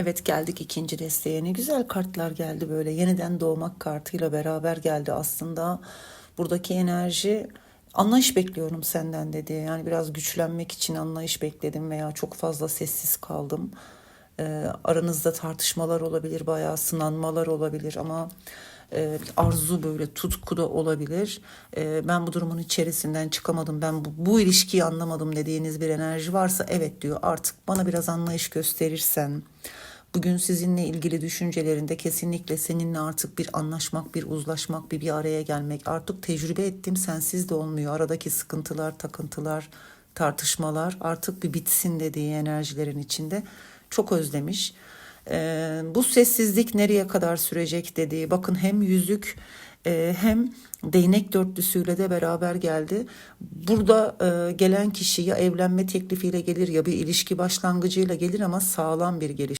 Evet geldik ikinci desteğe. Ne güzel kartlar geldi böyle. Yeniden doğmak kartıyla beraber geldi aslında. Buradaki enerji anlayış bekliyorum senden dedi. Yani biraz güçlenmek için anlayış bekledim veya çok fazla sessiz kaldım. Ee, aranızda tartışmalar olabilir, bayağı sınanmalar olabilir ama e, arzu böyle tutku da olabilir. E, ben bu durumun içerisinden çıkamadım, ben bu, bu ilişkiyi anlamadım dediğiniz bir enerji varsa evet diyor artık bana biraz anlayış gösterirsen. Bugün sizinle ilgili düşüncelerinde kesinlikle seninle artık bir anlaşmak, bir uzlaşmak, bir bir araya gelmek. Artık tecrübe ettim sensiz de olmuyor. Aradaki sıkıntılar, takıntılar, tartışmalar artık bir bitsin dediği enerjilerin içinde çok özlemiş. Ee, bu sessizlik nereye kadar sürecek dediği bakın hem yüzük e, hem değnek dörtlüsüyle de beraber geldi. Burada e, gelen kişi ya evlenme teklifiyle gelir ya bir ilişki başlangıcıyla gelir ama sağlam bir geliş.